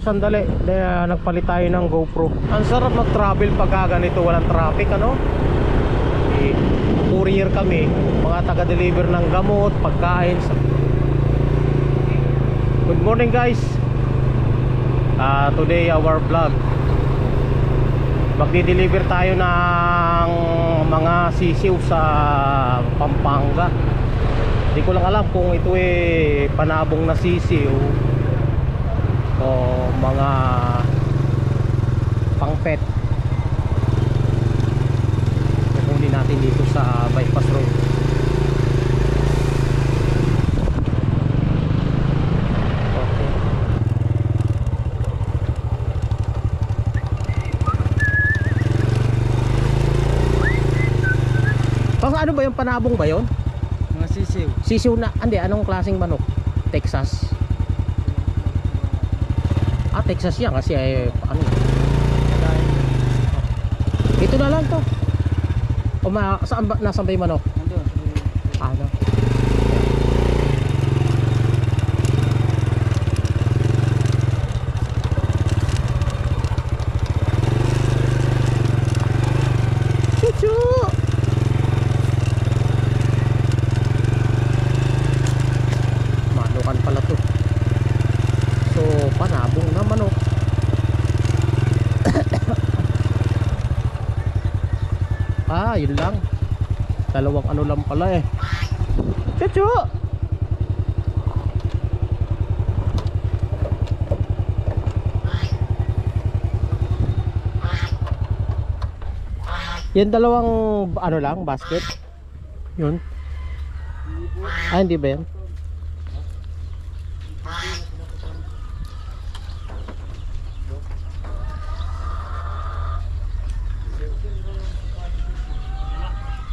Sandali, uh, nagpalit tayo ng GoPro. Ang sarap mag-travel pagka ganito, walang traffic, ano? Eh, courier kami, mga taga-deliver ng gamot, pagkain. sa- Good morning guys. Ah, today our vlog. Magdi-deliver tayo ng mga sisiw sa Pampanga. Hindi ko lang alam kung ito eh panabong na sisiw o mga pang pet kukunin natin dito sa bypass road okay Pang ano ba yung panabong ba yon? Mga sisiw. Sisiw na, hindi, anong klaseng manok? Texas. Texas yan kasi ay, ano, ito na lang to. O ma, saan ba, nasaan ba yung manok? Nandun. Ano? Chuchu! Manukan pala to. So, panabong na manok. ah, yun lang. Dalawang ano lang pala eh. Chuchu! Yan dalawang ano lang, basket. Yun. Ah, hindi ba yan?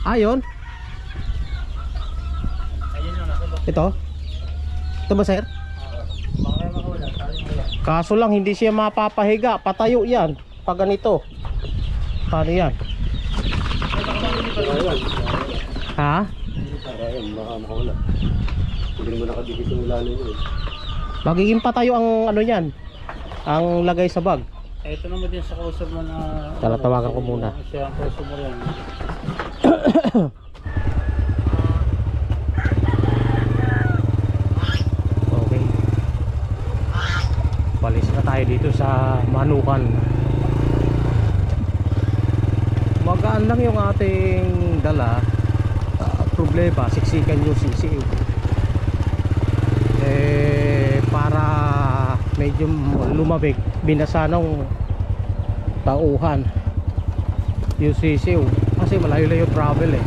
Ah, yun? Ito? Ito ba, sir? Kaso lang, hindi siya mapapahiga. Patayo yan. Pag ganito. Paano yan? Ha? Hindi mo nakadikit yung ilalim yun. Magiging patayo ang ano yan. Ang lagay sa bag. Ito naman din sa kausap mo na... Tara, tawagan ko muna. Siya ang kausap mo rin. Okay. Palis na tayo dito sa Manukan. Magaan lang yung ating dala. Ah, problema, siksikan yung sisiw. Eh, para medyo lumabig, binasa ng tauhan yung sisiw. Kasi malayo-layo travel eh.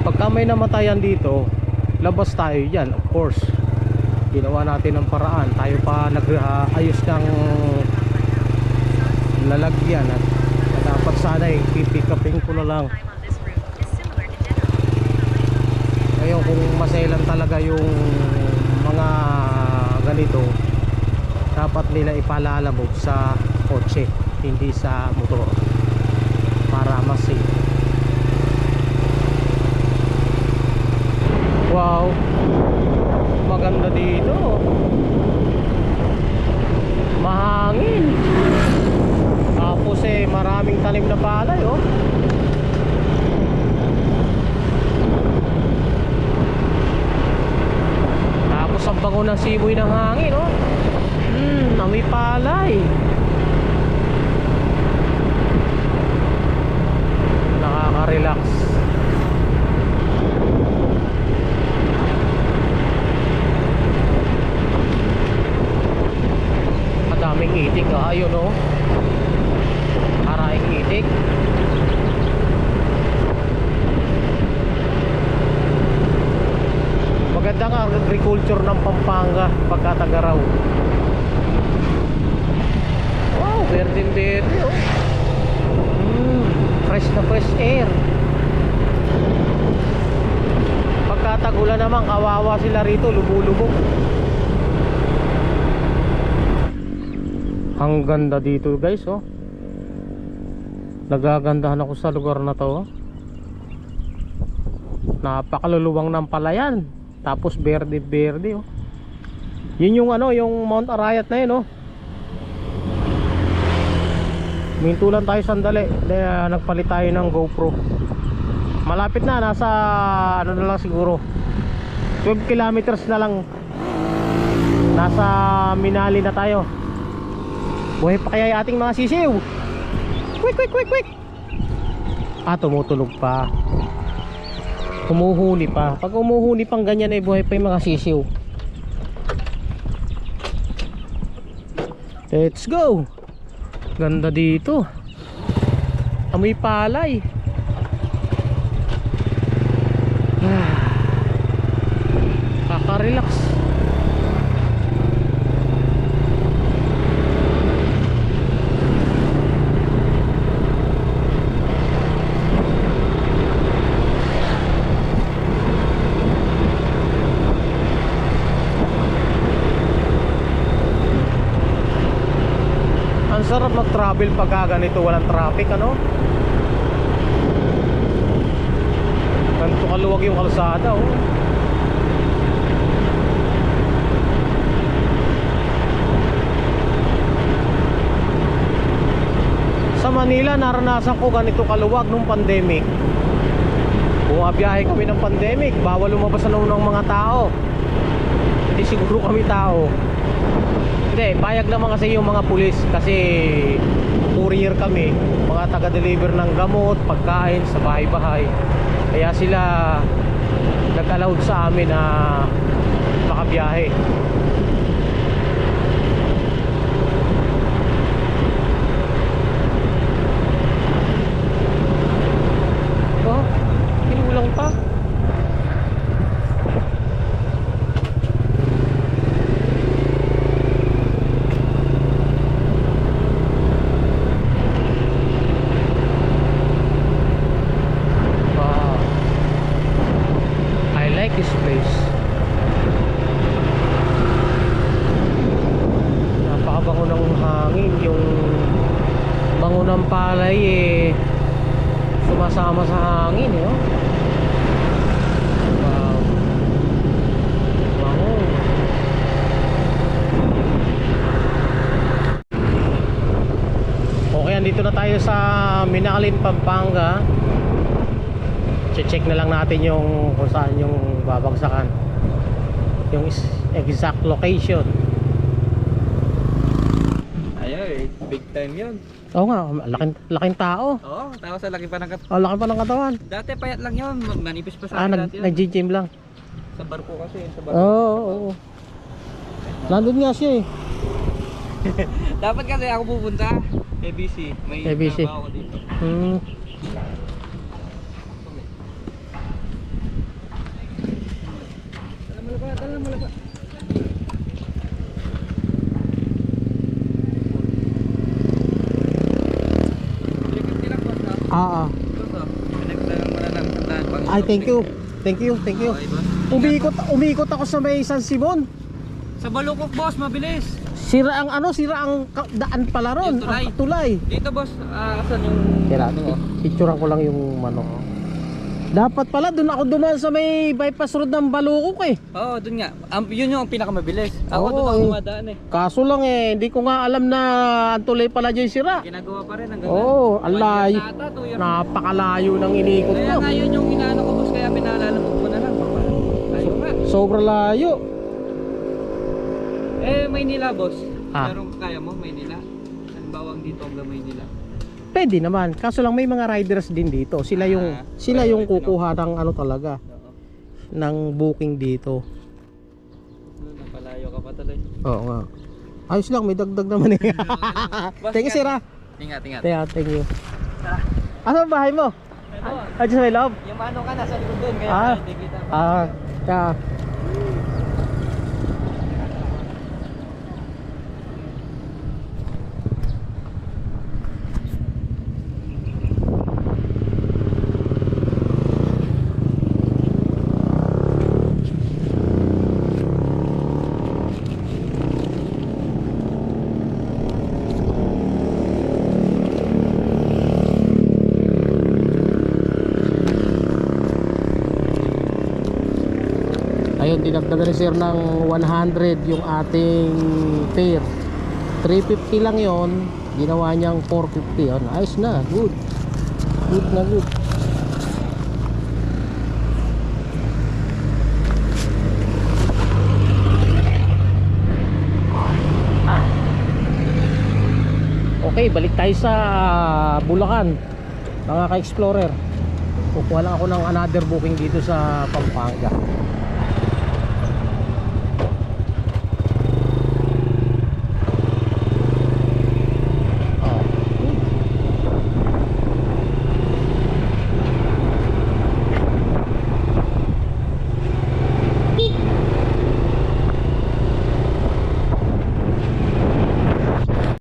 pagka may namatayan dito labas tayo dyan of course. Ginawa natin ng paraan. Tayo pa nag-ayos ng lalagyan at dapat sana eh pipick upin ko na lang. Ngayon kung masailan talaga yung mga ganito dapat nila ipalalamog sa kotse hindi sa motor para mas safe. Wow. Maganda dito. Mahangin. Tapos eh maraming talim na palay oh. Tapos ang bango ng simoy ng hangin, oh. Hmm, amoy palay. Nakaka-relax. Madaming itik, ah. Ayun, oh. Maraming itik. Maganda ang agriculture ng Pampanga pagka Tagaraw. Wow, verde verde oh. Mm, fresh na fresh air. Pagka tagulan naman, kawawa sila rito, lumulubog. Ang ganda dito guys oh. Nagagandahan ako sa lugar na to oh. Napakaluluwang ng palayan. Tapos berde-berde oh. Yun yung ano, yung Mount Arayat na yun, oh. Minto lang tayo sandali. Dahil ah, nagpalit tayo ng GoPro. Malapit na, nasa ano na lang siguro. 12 kilometers na lang. Nasa Minali na tayo. Buhay pa kaya ating mga sisiw. Quick, quick, quick, quick. Ah, tumutulog pa. Humuhuni pa. Pag umuhuni pang ganyan ay buhay pa yung mga sisiw. Let's go. Ganda dito. Amoy palay. Ah. Kaka-relax. Ang sarap mag-travel pag ganito walang traffic ano? Ganito kaluwag yung kalsada oh. Sa Manila naranasan ko ganito kaluwag nung pandemic. Bumabiyahe kami ng pandemic, bawal lumabas ng mga tao. Hindi siguro kami tao. Hindi, payag naman kasi yung mga pulis kasi courier kami, mga taga-deliver ng gamot, pagkain sa bahay-bahay. Kaya sila nag-allowed sa amin na makabiyahe. Oh, kinulang pa. Wow. I like this place. Napakabango ng hangin. Yung bango ng palay eh sumasama sa hangin eh. Oh. Wow. Bango. Okay, andito na tayo sa Minalin, Pampanga. Check na lang natin yung kung saan yung babagsakan. Yung exact location. Ayaw eh, big time yun. oo nga laking, laking tao. Oo, tao sa laki pa ng kat... oh, laki pa ng katawan. Dati payat lang yun, manipis pa sa ah nag, dati yun. nag-gym lang. Sa barko kasi, sa barko. oo oo oo. Nandun nga siya eh. Dapat kasi ako pupunta, ABC. May ABC. trabaho ako dito. hmm. Ah ah ay thank you thank you thank you umikot umikot ako sa may San Simon Sa Balukok boss, mabilis. Sira ang ano sira ang daan pala ron Yung tulay. ang tulay Dito boss, ah, asan yung... Kaya ano, oh? picturean ko lang yung manok dapat pala doon ako dumaan sa may bypass road ng Balukok eh Oo, dun nga. Um, yun yung pinakamabilis. Ako Oo, dun ako eh. dumadaan eh. Kaso lang eh, hindi ko nga alam na ang tulay pala dyan sira. Ginagawa pa rin hanggang Oo, One year layo. na ata, two years. Napakalayo ng iniikot Kaya ko. nga yun yung inaano ko boss, kaya pinaalala mo ko na lang. Layo nga. Sobrang layo. Eh, Maynila boss. Ah. Meron kaya mo, Maynila? Halimbawa dito hanggang Maynila. Pwede naman. Kaso lang may mga riders din dito. Sila yung Ah, sila yung kukuha ng ano talaga Oo. ng booking dito. Doon, napalayo ka pa tuloy. Oo nga. Ayos lang, may dagdag naman eh. Thank you, Sira. Ingat, ingat. Thank you, thank you. Ano ang bahay mo? Ito, Ah, sa may loob? yung mano ka nasa likod doon, kaya Ah. hindi kita. Ah, kaya. Dinagdagan ni sir ng 100 yung ating fare 350 lang yon ginawa niyang 450 yun ayos na. Good. Good na good. Okay balik tayo sa Bulacan mga ka-explorer. Kukuha lang ako ng another booking dito sa Pampanga